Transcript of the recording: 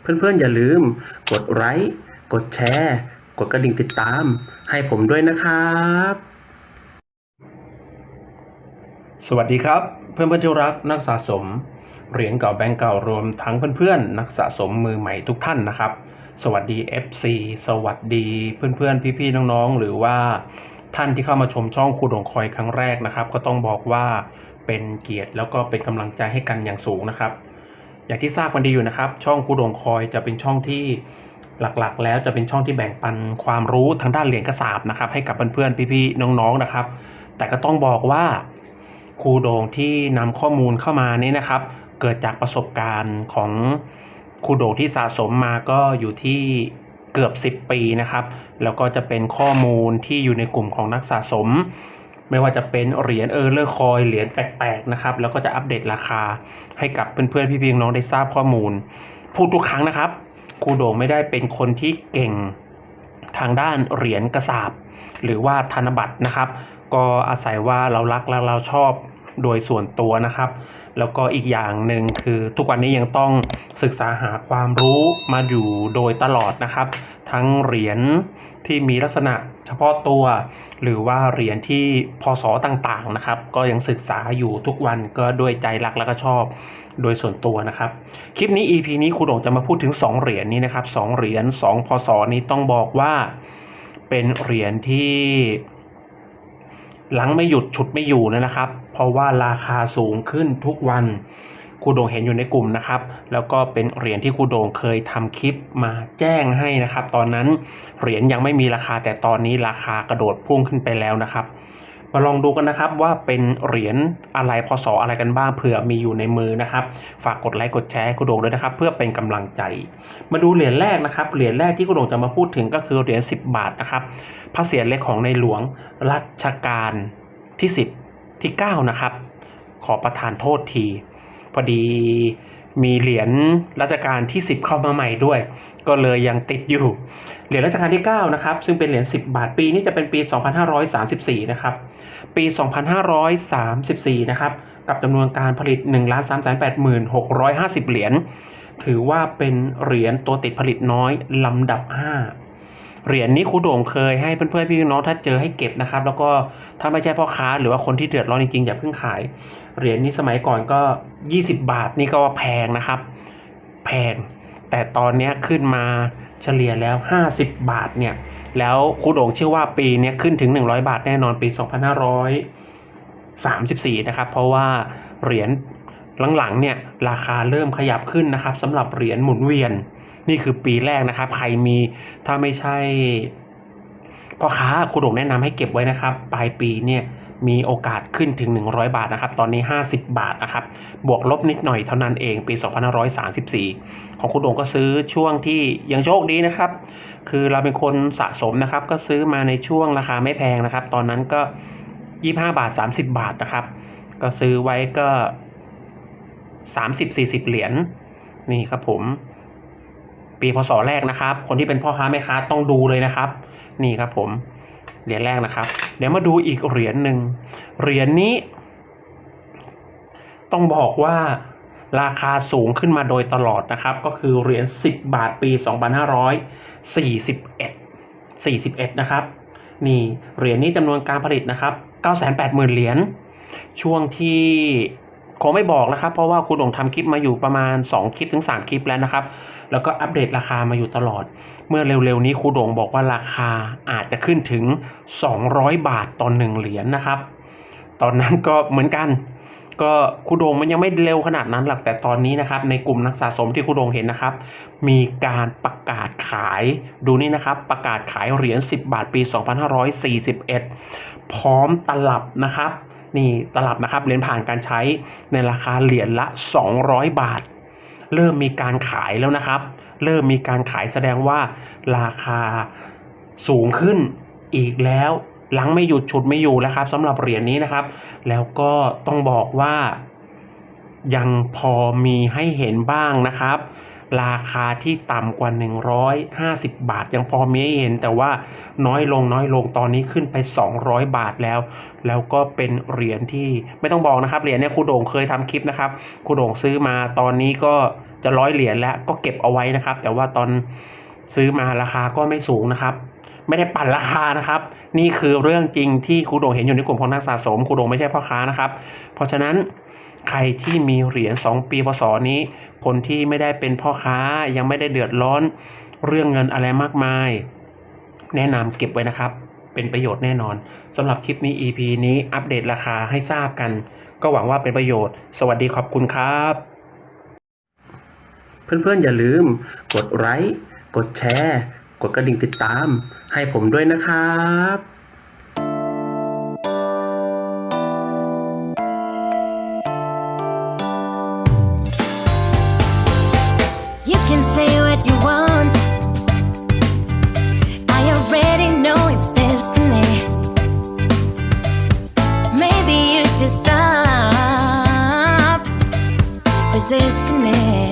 เพื่อนๆอย่าลืม กดไลค์กดแชร์ กดกระดิ่งติดตาม ให้ผมด้วยนะครับ สวัสดีครับ เพื่อนเพื่อนๆที่รักนักสะสม เหรียญเก่าแบงก์เก่ารวมทั้งเพื่อนๆ นักสะสมมือใหม่ทุกท่านนะครับ สวัสดี FC สวัสดีเพื่อนๆ พี่ๆ น้องๆ หรือว่าท่านที่เข้ามาชมช่องครูดงคอยครั้งแรกนะครับ ก็ต้องบอกว่าเป็นเกียรติแล้วก็เป็นกำลังใจให้กันอย่างสูงนะครับ อย่างที่ทราบกันดีอยู่นะครับ ช่องครูดงคอยจะเป็นช่องที่หลักๆ แล้วจะเป็นช่องที่แบ่งปันความรู้ทางด้านเหรียญกระสาบนะครับ ให้กับเพื่อนๆพี่ๆน้องๆนะครับ แต่ก็ต้องบอกว่าครูโดงที่นำข้อมูลเข้ามานี้นะครับ เกิดจากประสบการณ์ของครูโดงที่สะสมมาก็อยู่ที่เกือบ 10 ปีนะครับ แล้วก็จะเป็นข้อมูลที่อยู่ในกลุ่มของนักสะสม ไม่ว่าจะเป็นเหรียญเออร์เลอร์คอยเหรียญแปลกๆนะครับ แล้วก็จะอัปเดตราคาให้กับเพื่อนๆพี่ๆน้องได้ทราบข้อมูล พูดทุกครั้งนะครับครูโด่งไม่ได้เป็นคนที่เก่งทางด้านเหรียญกระสาบ หรือว่าธนบัตรนะครับ ก็อาศัยว่าเรารักและเราชอบโดยส่วนตัวนะครับ แล้วก็อีกอย่างหนึ่งคือทุกวันนี้ยังต้องศึกษาหาความรู้มาอยู่โดยตลอดนะครับ ทั้งเหรียญ ที่มีลักษณะเฉพาะตัว หรือว่าเหรียญที่พศต่างๆนะครับ ก็ยังศึกษาอยู่ทุกวันก็ด้วยใจรักและก็ชอบโดยส่วนตัวนะครับ คลิปนี้ EP นี้ครูโดงจะมาพูดถึง 2 เหรียญนี้นะครับสองเหรียญ2พศนี้ต้องบอกว่าเป็นเหรียญที่หลังไม่หยุดฉุดไม่อยู่นะครับ เพราะว่าราคาสูงขึ้นทุกวัน ครูโดงเห็นอยู่ในกลุ่มนะครับ แล้วก็เป็นเหรียญที่ครูโดงเคยทำคลิปมาแจ้งให้นะครับ ตอนนั้นเหรียญยังไม่มีราคาแต่ตอนนี้ราคากระโดดพุ่งขึ้นไปแล้วนะครับ มาลองดูกันนะครับว่าเป็นเหรียญอะไรพศอะไรกันบ้างเผื่อมีอยู่ในมือนะครับ ฝากกดไลค์กดแชร์ให้ครูโดงด้วยนะครับ เพื่อเป็นกำลังใจ มาดูเหรียญแรกนะครับเหรียญแรกที่ครูโดงจะมาพูดถึงก็คือเหรียญ10 บาทนะครับพระเศียรเล็กของในหลวงรัชกาลที่ 10 ที่ 9 นะครับ ขอประทานโทษที พอดีมีเหรียญรัชกาลที่ 10 เข้ามาใหม่ด้วย ก็เลยยังติดอยู่ เหรียญรัชกาลที่9นะครับซึ่งเป็นเหรียญ10 บาทปีนี้จะเป็นปี 2534นะครับปี 2534นะครับกับจำนวนการผลิต1 3 8 6 5 0 เหรียญถือว่าเป็นเหรียญตัวติดผลิตน้อยลำดับ 5 เหรียญนี้ครูโด่งเคยให้เพื่อนๆพี่น้องถ้าเจอให้เก็บนะครับ แล้วก็ถ้าไม่ใช่พ่อค้าหรือว่าคนที่เดือดร้อนจริงๆอย่าเพิ่งขาย เหรียญนี้สมัยก่อนก็ 20 บาทนี่ก็ว่าแพงนะครับ แพง แต่ตอนนี้ขึ้นมาเฉลี่ยแล้ว 50 บาทเนี่ย แล้วครูโด่งเชื่อว่าปีนี้ขึ้นถึง 100 บาทแน่นอนปี 2534 นะครับ เพราะว่าเหรียญหลังๆเนี่ยราคาเริ่มขยับขึ้นนะครับสำหรับเหรียญหมุนเวียน นี่คือปีแรกนะครับ ใครมีถ้าไม่ใช่พ่อค้าครูดงแนะนำให้เก็บไว้นะครับ ปลายปีเนี่ยมีโอกาสขึ้นถึง 100 บาทนะครับ ตอนนี้ 50 บาทนะครับ บวกลบนิดหน่อยเท่านั้นเอง ปี 2534 ของครูโด่งก็ซื้อช่วงที่ยังโชคดีนะครับ คือเราเป็นคนสะสมนะครับ ก็ซื้อมาในช่วงราคาไม่แพงนะครับ ตอนนั้นก็ 25 บาท 30 บาทนะครับ ก็ซื้อไว้ก็ 30-40 เหรียญ นี่ครับผม ปีพศแรกนะครับ คนที่เป็นพ่อค้าแม่ค้าต้องดูเลยนะครับ นี่ครับผมเหรียญแรกนะครับ เดี๋ยวมาดูอีกเหรียญหนึ่งเหรียญนี้ ต้องบอกว่าราคาสูงขึ้นมาโดยตลอดนะครับ ก็คือเหรียญ10 บาทปี 2541 41 นะครับ นี่เหรียญนี้จำนวนการผลิตนะครับ 980,000 เหรียญช่วงที่ คงไม่บอกนะครับ เพราะว่าคุณหลงทำคลิปมาอยู่ประมาณ 2 คลิปถึง 3 คลิปแล้วนะครับ แล้วก็อัปเดตราคามาอยู่ตลอด เมื่อเร็วๆนี้ครูดงบอกว่าราคาอาจจะขึ้นถึง 200 บาทต่อหนึ่งเหรียญนะครับ ตอนนั้นก็เหมือนกัน ก็ครูดงมันยังไม่เร็วขนาดนั้นหรอกแต่ตอนนี้นะครับ ในกลุ่มนักสะสมที่ครูดงเห็นนะครับ มีการประกาศขายดูนี่นะครับ ประกาศขายเหรียญ10 บาทปี 2541 พร้อมตลับนะครับ นี่ตลับนะครับเหรียญผ่านการใช้ในราคาเหรียญละ 200 บาท เริ่มมีการขายแล้วนะครับ เริ่มมีการขายแสดงว่าราคาสูงขึ้นอีกแล้วหลังไม่หยุดฉุดไม่อยู่แล้วครับสำหรับเหรียญนี้นะครับ แล้วก็ต้องบอกว่ายังพอมีให้เห็นบ้างนะครับ ราคาที่ต่ำกว่า 150 บาท ยังพอมีให้เห็น แต่ว่าน้อยลงน้อยลงตอนนี้ขึ้นไป 200 บาทแล้ว แล้วก็เป็นเหรียญที่ไม่ต้องบอกนะครับเหรียญเนี่ยครูโด่งเคยทำคลิปนะครับครูโด่งซื้อมาตอนนี้ก็จะร้อยเหรียญแล้วก็เก็บเอาไว้นะครับ แต่ว่าตอนซื้อมาราคาก็ไม่สูงนะครับ ไม่ได้ปั่นราคานะครับ นี่คือเรื่องจริงที่ครูโด่งเห็นอยู่ในกลุ่มของนักสะสมครูโด่งไม่ใช่พ่อค้านะครับ เพราะฉะนั้น ใครที่มีเหรียญ2ปีพศนี้ คนที่ไม่ได้เป็นพ่อค้ายังไม่ได้เดือดร้อนเรื่องเงินอะไรมากมาย แนะนำเก็บไว้นะครับ เป็นประโยชน์แน่นอนสำหรับคลิปนี้ EP นี้อัปเดตราคาให้ทราบกัน ก็หวังว่าเป็นประโยชน์ สวัสดีขอบคุณครับ เพื่อนๆอย่าลืม กดไลค์กดแชร์ กดกระดิ่งติดตาม ให้ผมด้วยนะครับ should stop resisting me.